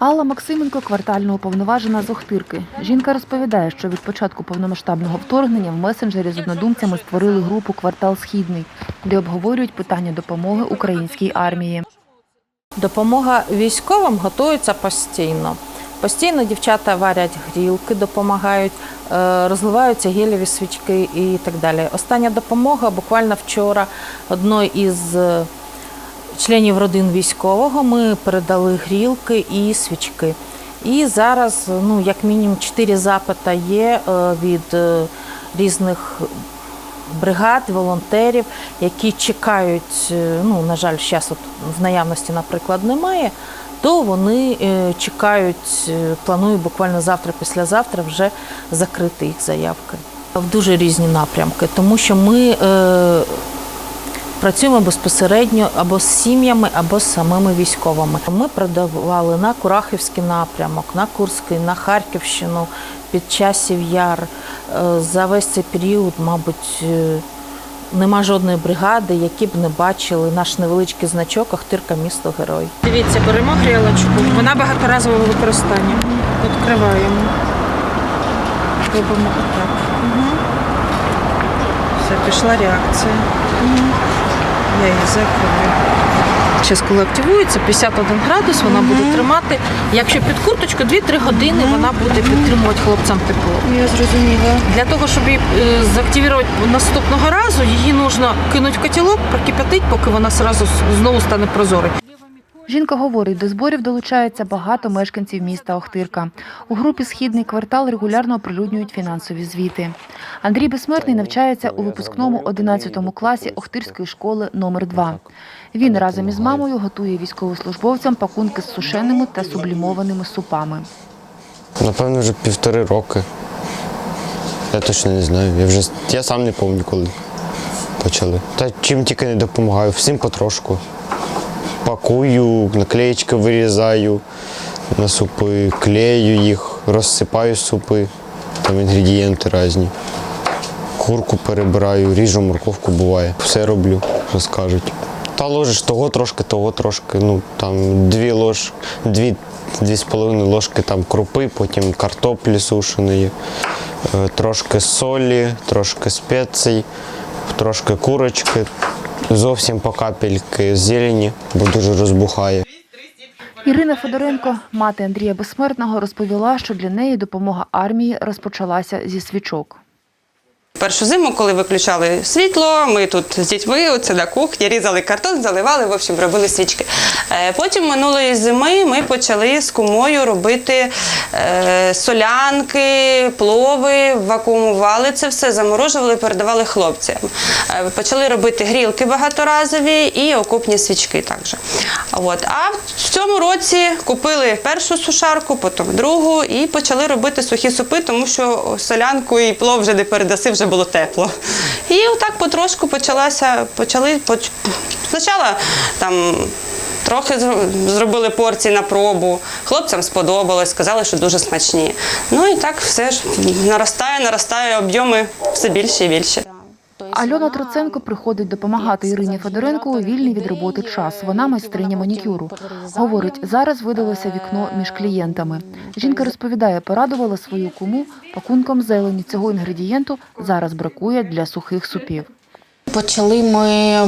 Алла Максименко квартальна уповноважена з Охтирки. Жінка розповідає, що від початку повномасштабного вторгнення в месенджері з однодумцями створили групу Квартал Східний, де обговорюють питання допомоги українській армії. Допомога військовим готується постійно. Постійно дівчата варять грілки, допомагають, е, розливаються гелєві свічки і так далі. Остання допомога буквально вчора одної із е, членів родин військового ми передали грілки і свічки. І зараз, ну, як мінімум, чотири запита є е, від е, різних бригад, волонтерів, які чекають, е, ну, на жаль, зараз от в наявності, наприклад, немає, то вони чекають, планують буквально завтра, післязавтра вже закрити їх заявки. В дуже різні напрямки, тому що ми працюємо безпосередньо або з сім'ями, або з самими військовими. Ми продавали на Курахівський напрямок, на Курський, на Харківщину, під часів яр. Е, За весь цей період, мабуть, е, нема жодної бригади, які б не бачили наш невеличкий значок Ахтирка місто герой. Дивіться, беремо грілочку. Вона багаторазового використання. Відкриваємо. Робимо отак. Угу. Все, пішла реакція. Я її закрию. Зараз, коли активується, 51 градус, вона буде тримати. Якщо під курточку, 2-3 години вона буде підтримувати хлопцям тепло. Я зрозуміла. Для того, щоб її е, заактивувати наступного разу, її потрібно кинути в котілок, прокипятити, поки вона сразу знову стане прозорою. Жінка говорить, до зборів долучається багато мешканців міста Охтирка. У групі Східний квартал регулярно оприлюднюють фінансові звіти. Андрій Безсмертний навчається у випускному 11 класі Охтирської школи номер 2 Він разом із мамою готує військовослужбовцям пакунки з сушеними та сублімованими супами. Напевно, вже півтори роки. Я точно не знаю. Я вже я сам не пам'ятаю, коли почали. Та чим тільки не допомагаю, всім потрошку. Пакую, наклеєчки вирізаю на супи, клею їх, розсипаю супи, там інгредієнти різні. Курку перебираю, ріжу морковку буває. Все роблю, що скажуть. Та ложиш того трошки, того трошки. Ну там дві лож, дві, дві з половиною ложки там крупи, потім картоплі сушеної, е, трошки солі, трошки спецій, трошки курочки, зовсім по капельки зелені, бо дуже розбухає. Ірина Федоренко, мати Андрія Безсмертного, розповіла, що для неї допомога армії розпочалася зі свічок. Першу зиму, коли виключали світло, ми тут з дітьми, оце на кухні, різали картон, заливали, в общем, робили свічки. Е, Потім минулої зими ми почали з кумою робити е, солянки, плови, вакуумували це все, заморожували, передавали хлопцям. Е, Почали робити грілки багаторазові і окопні свічки також. От. А в цьому році купили першу сушарку, потім другу і почали робити сухі супи, тому що солянку і плов вже не передаси, вже було тепло. І отак потрошку почалася, почали поч... спочатку там. Трохи зробили порції на пробу. Хлопцям сподобалось, сказали, що дуже смачні. Ну і так все ж наростає, наростає об'єми все більше і більше. Альона Троценко приходить допомагати Ірині Федоренко у вільний від роботи час. Вона майстриня манікюру. Говорить, зараз видалося вікно між клієнтами. Жінка розповідає, порадувала свою куму пакунком зелені. Цього інгредієнту зараз бракує для сухих супів. Почали ми.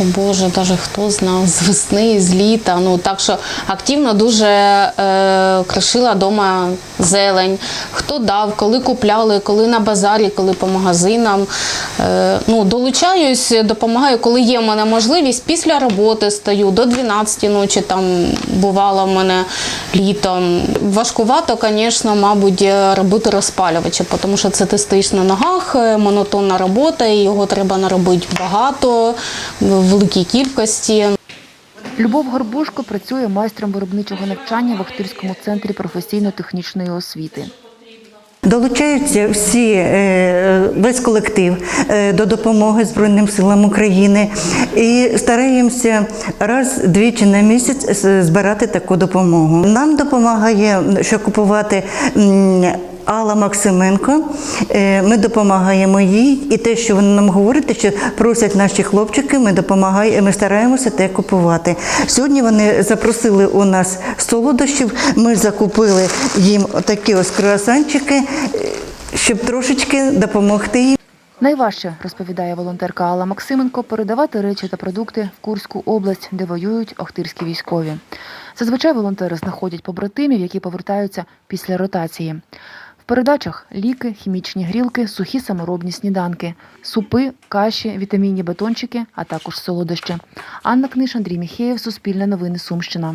О Боже, навіть хто знав з весни, з літа. Ну так що активно дуже е, кришила вдома зелень. Хто дав, коли купляли, коли на базарі, коли по магазинам. Е, ну, долучаюсь, допомагаю, коли є в мене можливість. Після роботи стою до 12 ночі. Там бувало в мене літом. Важкувато, звісно, мабуть, робити розпалювачі, тому що це ти стоїш на ногах, е, монотонна робота, і його треба наробити багато, великій кількості. Любов Горбушко працює майстром виробничого навчання в Охтирському центрі професійно-технічної освіти. Долучаються всі, е, весь колектив е, до допомоги Збройним силам України і стараємося раз-двічі на місяць збирати таку допомогу. Нам допомагає, що купувати Алла Максименко. Е, Ми допомагаємо їй, і те, що вони нам говорять, що просять наші хлопчики, ми допомагаємо, ми стараємося те купувати. Сьогодні вони запросили у нас солодощів. Ми закупили їм такі ось круасанчики, е, щоб трошечки допомогти їм. Найважче, розповідає волонтерка Алла Максименко, передавати речі та продукти в Курську область, де воюють охтирські військові. Зазвичай волонтери знаходять побратимів, які повертаються після ротації. Передачах ліки, хімічні грілки, сухі саморобні сніданки, супи, каші, вітамінні батончики, а також солодощі. Анна Книш, Андрій Міхеєв, Суспільне новини Сумщина.